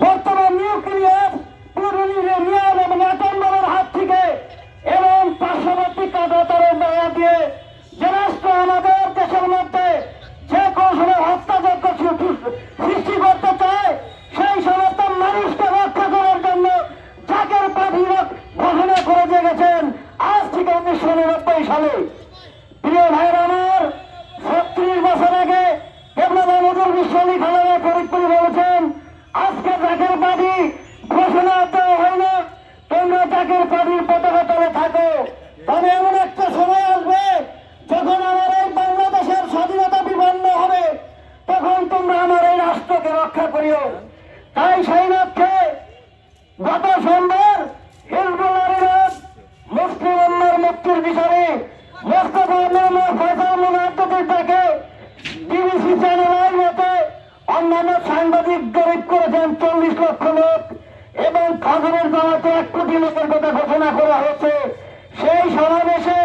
বর্তমান nuclear plutonium এবং atom বোমার হাত থেকে এবং পার্শ্ববর্তী কাদাতারের বেড়া দিয়ে যে রাষ্ট্র আমাদের দেশের মধ্যে যে সময় হত্যাযজ্ঞ সৃষ্টি- করতে চায়, সেই সমস্ত মানুষকে রক্ষা করার জন্য জাকের পার্টি ঘোষণা করে দিয়ে গেছেন আজ থেকে উনিশশো নিরানব্বই সালে। প্রিয় ভাইয়ের আমার ছত্রিশ বছর আগে কেবলা নজর বিশ্বলী খালেদা ফরিদপুর বলেছেন আজকে জাকের পার্টি ঘোষণা দেওয়া হয় না তোমরা জাকের পার্টির পতাকা তলে থাকো তবে এমন একটা সময় আসবে যখন আমার এই বাংলাদেশের স্বাধীনতা বিপন্ন হবে। তখন তোমরা আমার এই রাষ্ট্রকে রক্ষা করিও। তাই সেই লক্ষ্যে গত সোমবার হিজবুল্লাহ মুসলিম উম্মার মুক্তির বিচারে মোস্তফা মেহমুদ ফয়সাল মুনাদ্দুদের ডাকে বিবিসি চ্যানেল আই মতে অন্যান্য সাংবাদিক জরিপ করেছেন চল্লিশ লক্ষ লোক এবং খবরের জামাতে এক কোটি লোকের কথা ঘোষণা করা হয়েছে। সেই সমাবেশে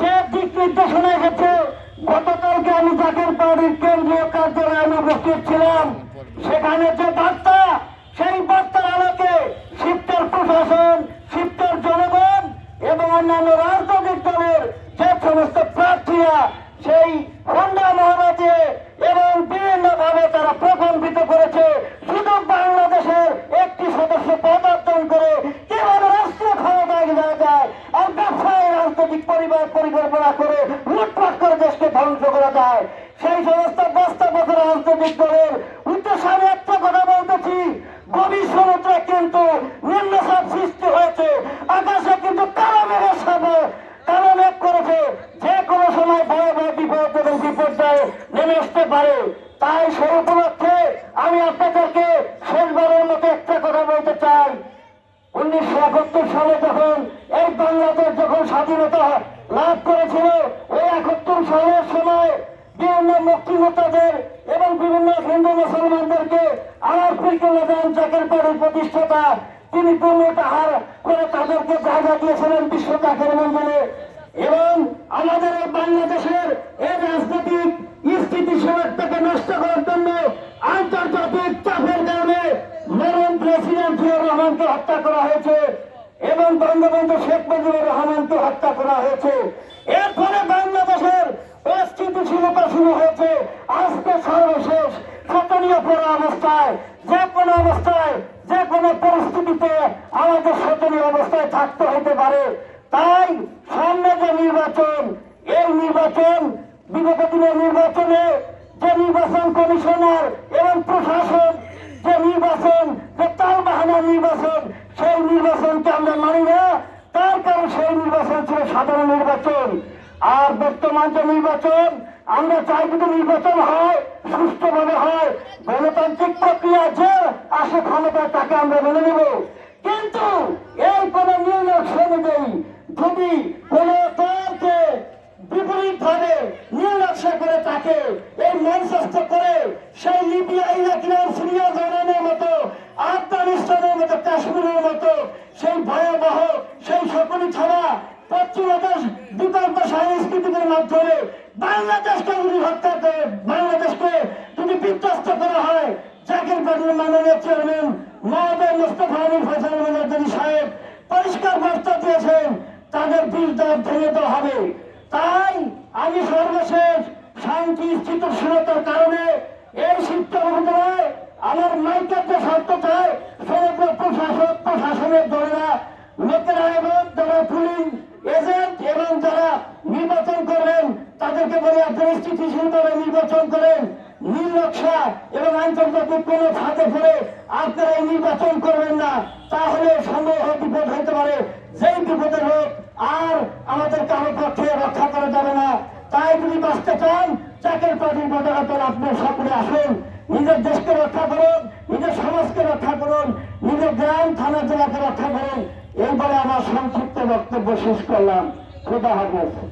যে দিক নির্দেশনা এসেছে, গতকালকে আমি জাতির পার্টির কেন্দ্রীয় কার্যালয়ে আমি উপস্থিত ছিলাম। সেখানে যে বার্তা, সেই বার্তার আলোকে শিবটার প্রশাসন শিবটার জনগণ এবং অন্যান্য রাজনৈতিক দলের যে সমস্ত প্রার্থীরা, সেই হন্ডা মহারাজে এবং বিভিন্ন ভাবে তারা প্রকম্পিত করেছে শুধু বাংলাদেশের একটি সদস্য পদার্পণ করে কীভাবে রাষ্ট্র ক্ষমতায় যাওয়া যায় আর ব্যবসায় রাজনৈতিক পরিবার পরিকল্পনা করে লুটপাট করে দেশকে ধ্বংস করা যায়। সেই সমস্ত বস্তা বছর রাজনৈতিক দলের উদ্দেশ্যে আমি একটা কথা বলতেছি, গভীর সমুদ্রে কিন্তু নিম্নচাপ সৃষ্টি হয়েছে, আকাশে কিন্তু কালো মেঘের সামনে, কালো মেঘ করেছে। যে কোনো সময় ভয় ভয় বিপদ নেমে আসতে পারে। তাই সেই উপলক্ষে আমি আপনাদেরকে শেষবারের মতো একটা কথা বলতে চাই। উনিশশো একাত্তর সালে যখন এই বাংলাদেশ যখন স্বাধীনতা লাভ করেছিল ওই একাত্তর সালের সময় বিভিন্ন মুক্তিযোদ্ধাদের এবং বিভিন্ন হিন্দু মুসলমানদেরকে আমার পিকুল্লাদান জাকের পাড়ির প্রতিষ্ঠাতা তিনি পূর্ণ পাহাড় করে তাদেরকে জায়গা দিয়েছিলেন বিশ্ব জাকের মন্দিরে। এবং আমাদের বাংলাদেশের এই রাজনৈতিক স্থিতিশীলতাকে নষ্ট করার জন্য আন্তর্জাতিক চাপের কারণে মরণ প্রেসিডেন্ট জিয়া রহমানকে হত্যা করা হয়েছে এবং বঙ্গবন্ধু শেখ মুজিবুর রহমানকে হত্যা করা হয়েছে। এর ফলে বাংলাদেশের অস্থিতিশীলতা শুরু হয়েছে। আজকে সর্বশেষ শোচনীয় পড়া অবস্থায়, যে কোনো অবস্থায়, যে কোনো পরিস্থিতিতে আমাদের শোচনীয় অবস্থায় থাকতে হতে পারে। তাই সামনে যে নির্বাচন, এই নির্বাচন, বিগত দিনের নির্বাচনে যে নির্বাচন কমিশনার এবং প্রশাসন, যে নির্বাচন, যে তাল বাহানার নির্বাচন, সেই নির্বাচনকে আমরা মানি না। নির্বাচন ছিল সাধারণ নির্বাচন। আর বর্তমান যে নির্বাচন, আমরা চাই যদি নির্বাচন হয়, সুষ্ঠুভাবে হয়, গণতান্ত্রিক প্রক্রিয়া যে আসে ক্ষমতা, তাকে আমরা মেনে নেব। কিন্তু এই কোন নিয়ম অনুযায়ী যদি কোন মাধ্যমে বাংলাদেশকে যদি হত্যা করে, বাংলাদেশকে যদি বিধ্বস্ত করা হয়, জাকির পার্টির মাননীয় চেয়ারম্যান মহোদয় মুস্তফা আলী ফসল মজাদ্দিন সাহেব পরিষ্কার বার্তা দিয়েছেন, তাদের বীজ ভেঙে দেওয়া হবে। তাই আমি সর্বশেষ শান্তি, স্থিতিশীলতার কারণে এই শিক্ষা উপজেলায় আমার মাইকের যে শর্ত চায় সমগ্র প্রশাসক, প্রশাসনের দলেরা লোকেরা এবং যারা পুলিং এজেন্ট এবং যারা নির্বাচন করবেন আপনি নির্বাচন করেন। নকশা এবং আন্তর্জাতিক কোন ফাঁদে পড়ে আপনারা নির্বাচন করবেন না। তাহলে সম্ভব বিপদ হতে পারে। যেই বিপদের হোক, আর আমাদের কারও পক্ষে রক্ষা করা যাবে না। তাই যদি বাঁচতে চান, চাকের পার্টির পতাকা আপনি সকলে আসুন। নিজের দেশকে রক্ষা করুন, নিজের সমাজকে রক্ষা করুন, নিজের গ্রাম, থানা, জেলাকে রক্ষা করুন। এইবারে আমার সংক্ষিপ্ত বক্তব্য শেষ করলাম। খোদা হাফেজ।